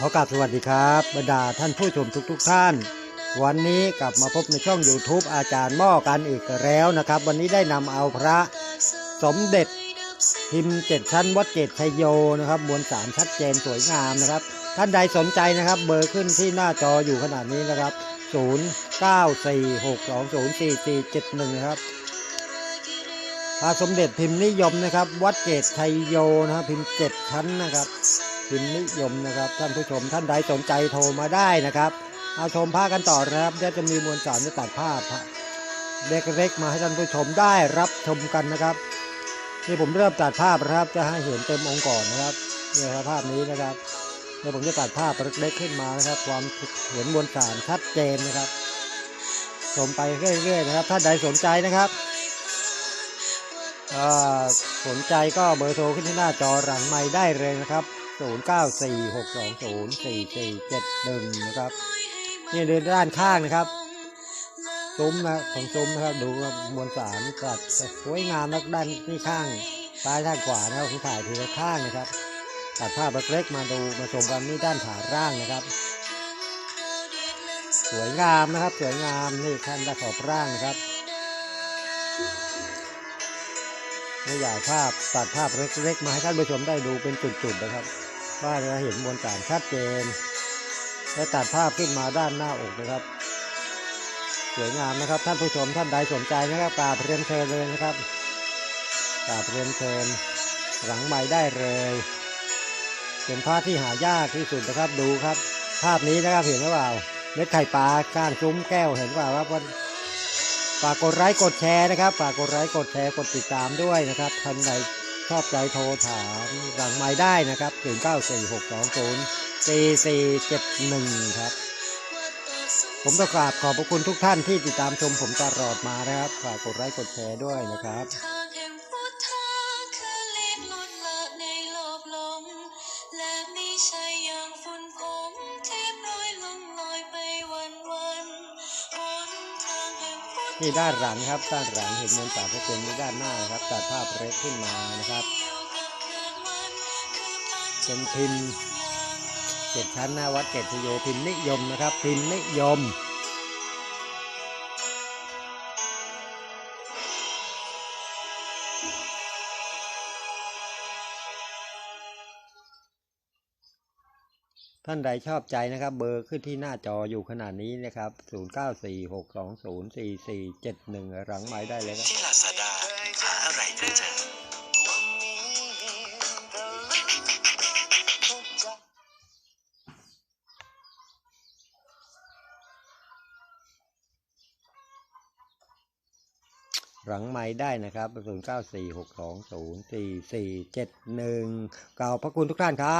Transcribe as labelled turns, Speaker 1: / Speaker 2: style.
Speaker 1: ขอกราบสวัสดีครับบรรดาท่านผู้ชมทุกๆทท่าน วันนี้กลับมาพบในช่อง YouTube อาจารย์หม้อกันอีกแล้วนะครับ วันนี้ได้นำเอาพระสมเด็จพิมพ์เจ็ดชั้นวัดเกตชัยโยนะครับมวลสารชัดเจนสวยงามนะครับ ท่านใดสนใจนะครับเบอร์ขึ้นที่หน้าจออยู่ขนาดนี้นะครับ 0946204471 นะครับพระสมเด็จพิมพ์นิยมนะครับ วัดเกตชัยโยนะครับพิมพ์เจ็ดชั้นนะครับ พิมพ์นิยมนะครับ ท่านผู้ชมท่านใดสนใจโทรมาได้นะครับเอาชมภาพกันต่อนะครับเดี๋ยวจะมีมวลสารจะตัดภาพเล็กๆมาให้ท่านผู้ชมได้รับชมกันนะครับนี่ผมเริ่มตัดภาพนะครับ จะให้เห็นเต็มองค์ก่อนนะครับนี่ครับภาพนี้นะครับเดี๋ยวผมจะตัดภาพเล็กๆขึ้นมานะครับ ความเห็นมวลสารชัดเจนนะครับชมไปเรื่อยๆนะครับ ท่านใดสนใจนะครับสนใจก็เบอร์โทรขึ้นที่หน้าจอหลังไม้ได้เลยนะครับ 0946204471นะครับนี่เดินด้านข้างนะครับซุ้มนะของซุ้มนะครับดูว่ามวลสารจัดสวยงามนักด้านที่ข้างซ้ายด้านขวานะครับคือถ่ายทีละข้างนะครับตัดภาพเล็กๆมาดูมาชมกันนี่ด้านขาร่างนะครับ สวยงามนะครับ สวยงามนี่ท่านด้านขอบร่างนะครับนี่อยากภาพตัดภาพเล็กๆ มาให้ท่านผู้ชมได้ดูเป็นจุดๆนะครับ ว่าจะเห็นมวลสารชัดเจน และตัดภาพขึ้นมาด้านหน้าอกนะครับ สวยงามนะครับ ท่านผู้ชมท่านใดสนใจนะครับกราบเรียนเชิญเลยนะครับกราบเรียนเชิญหลังใหม่ได้เลยเป็นภาพที่หายากที่สุดนะครับดูครับ ภาพนี้นะครับเห็นหรือเปล่าเม็ดไข่ปลาก้านซุ้มแก้วเห็นเปล่าครับว่าฝากกดไลค์กดแชร์นะครับ ฝากกดไลค์กดแชร์กดติดตามด้วยนะครับท่านใด ชอบใจโทรถามหลังไม้ได้นะครับ 0946204471 ครับ ผมต้องกราบขอบพระคุณทุกท่านที่ติดตามชมผมตลอดมานะครับ ฝากกดไลค์กดแชร์ด้วยนะครับ
Speaker 2: และในโลบลมและไม่ใช่ ที่
Speaker 1: ด้านหลังครับ ด้านหลังเห็นมวลสารพระเป็นที่ด้านหน้านะครับตัดภาพเล็กขึ้นมานะครับเป็นพิมพ์เจ็ดชั้นหน้าวัดเกตโยพิมพ์นิยมนะครับ พิมพ์นิยม ท่านใดชอบใจนะครับ เบอร์ขึ้นที่หน้าจออยู่ขนาดนี้นะครับ 0946204471 หลังไม้ได้เลยครับ
Speaker 3: ที่ลาซาด้าหาอะไรก็เจอ
Speaker 1: หลังไม้ได้นะครับ 0946204471กล่าวพระคุณทุกท่านครับ